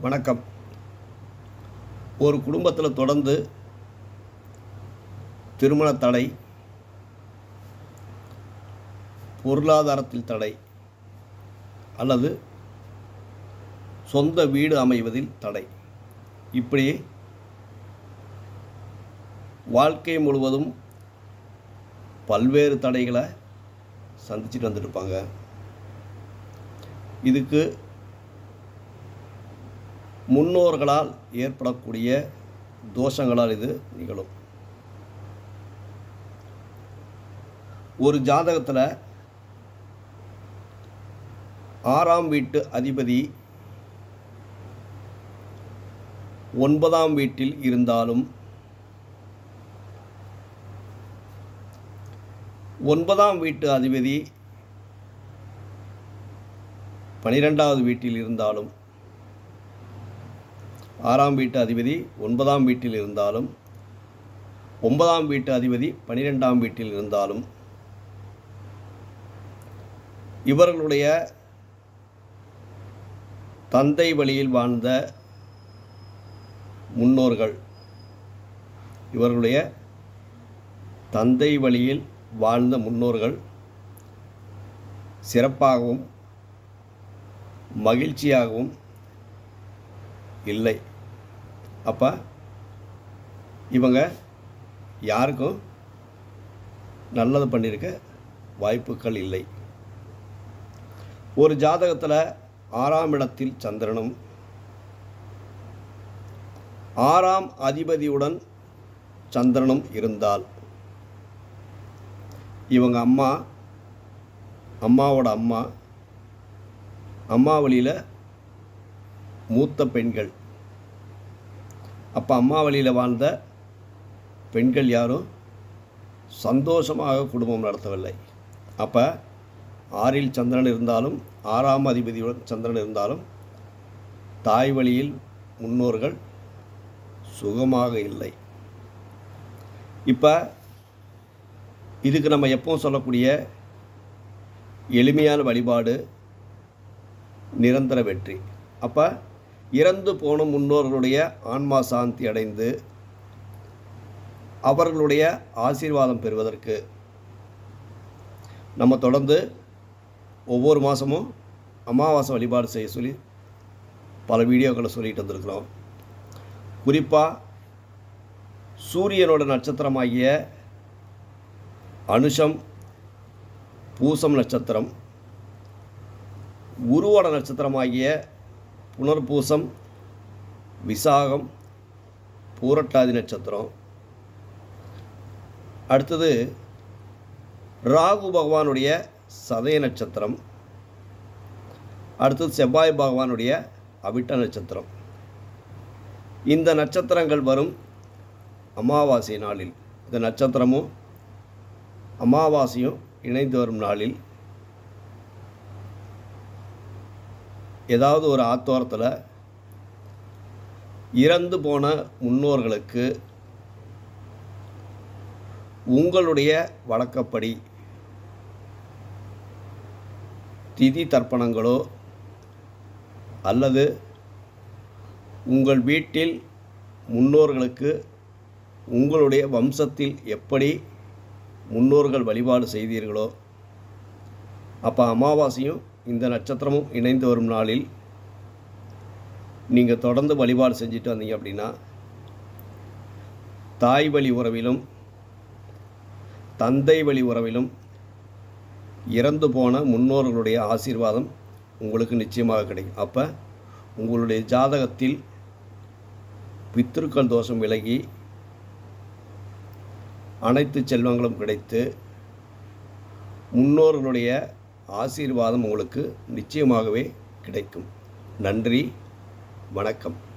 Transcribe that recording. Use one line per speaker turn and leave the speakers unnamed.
வணக்கம். ஒரு குடும்பத்தில் தொடர்ந்து திருமண தடை பொருளாதாரத்தில் தடை அல்லது சொந்த வீடு அமைவதில் தடை. இப்படி வாழ்க்கை முழுவதும் பல்வேறு தடைகளை சந்திச்சுட்டு வந்துருப்பாங்க இதுக்கு முன்னோர்களால் ஏற்படக்கூடிய தோஷங்களால் இது நிகழும். ஒரு ஜாதகத்தில் ஆறாம் வீட்டு அதிபதி ஒன்பதாம் வீட்டில் இருந்தாலும் ஒன்பதாம் வீட்டு அதிபதி பனிரெண்டாவது வீட்டில் இருந்தாலும் ஆறாம் வீட்டு அதிபதி ஒன்பதாம் வீட்டில் இருந்தாலும் ஒன்பதாம் வீட்டு அதிபதி பனிரெண்டாம் வீட்டில் இருந்தாலும் இவர்களுடைய தந்தை வழியில் வாழ்ந்த முன்னோர்கள் இவர்களுடைய தந்தை வழியில் வாழ்ந்த முன்னோர்கள் சிறப்பாகவும் மகிழ்ச்சியாகவும் இல்லை. அப்போ இவங்க யாருக்கும் நல்லது பண்ணியிருக்க வாய்ப்புகள் இல்லை. ஒரு ஜாதகத்தில் ஆறாம் இடத்தில் சந்திரனும் ஆறாம் அதிபதியுடன் சந்திரனும் இருந்தால் இவங்க அம்மா அம்மாவோட அம்மா அம்மா வழியில் மூத்த பெண்கள். அப்போ அம்மா வழியில் வாழ்ந்த பெண்கள் யாரும் சந்தோஷமாக குடும்பம் நடத்தவில்லை. அப்போ ஆறில் சந்திரன் இருந்தாலும் ஆறாம் அதிபதியுடன் சந்திரன் இருந்தாலும் தாய் வழியில் முன்னோர்கள் சுகமாக இல்லை. இப்போ இதுக்கு நம்ம எப்பவும் சொல்லக்கூடிய எளிமையான வழிபாடு நிரந்தர வெற்றி. அப்போ இறந்து போன முன்னோர்களுடைய ஆன்மா சாந்தி அடைந்து அவர்களுடைய ஆசீர்வாதம் பெறுவதற்கு நம்ம தொடர்ந்து ஒவ்வொரு மாதமும் அமாவாசை வழிபாடு செய்ய சொல்லி பல வீடியோக்களை சொல்லிட்டு வந்திருக்கிறோம். குறிப்பாக சூரியனோட நட்சத்திரமாகிய அனுஷம் பூசம் நட்சத்திரம் உருவோட நட்சத்திரமாகிய புனர்பூசம் விசாகம் பூரட்டாதி நட்சத்திரம். அடுத்தது ராகு பகவானுடைய சதய நட்சத்திரம். அடுத்தது செவ்வாய் பகவானுடைய அவிட்ட நட்சத்திரம். இந்த நட்சத்திரங்கள் வரும் அமாவாசை நாளில். இந்த நட்சத்திரமும் அமாவாசையும் இணைந்து வரும் நாளில். ஏதாவது ஒரு ஆத்தோரத்தில் இறந்து போன முன்னோர்களுக்கு உங்களுடைய வழக்கப்படி திதி தர்ப்பணங்களோ அல்லது உங்கள் வீட்டில் முன்னோர்களுக்கு உங்களுடைய வம்சத்தில் எப்படி முன்னோர்கள் வழிபாடு செய்தீர்களோ அப்போ அமாவாசையும் இந்த நட்சத்திரமும் இணைந்து வரும் நாளில் நீங்கள் தொடர்ந்து வழிபாடு செஞ்சுட்டு வந்தீங்க அப்படின்னா தாய் வழி உறவிலும் தந்தை வழி உறவிலும் இறந்து போன முன்னோர்களுடைய ஆசீர்வாதம் உங்களுக்கு நிச்சயமாக கிடைக்கும். அப்போ உங்களுடைய ஜாதகத்தில் பித்திருக்கள் தோஷம் விலகி அனைத்து செல்வங்களும் கிடைத்து முன்னோர்களுடைய ஆசீர்வாதம் உங்களுக்கு நிச்சயமாகவே கிடைக்கும். நன்றி வணக்கம்.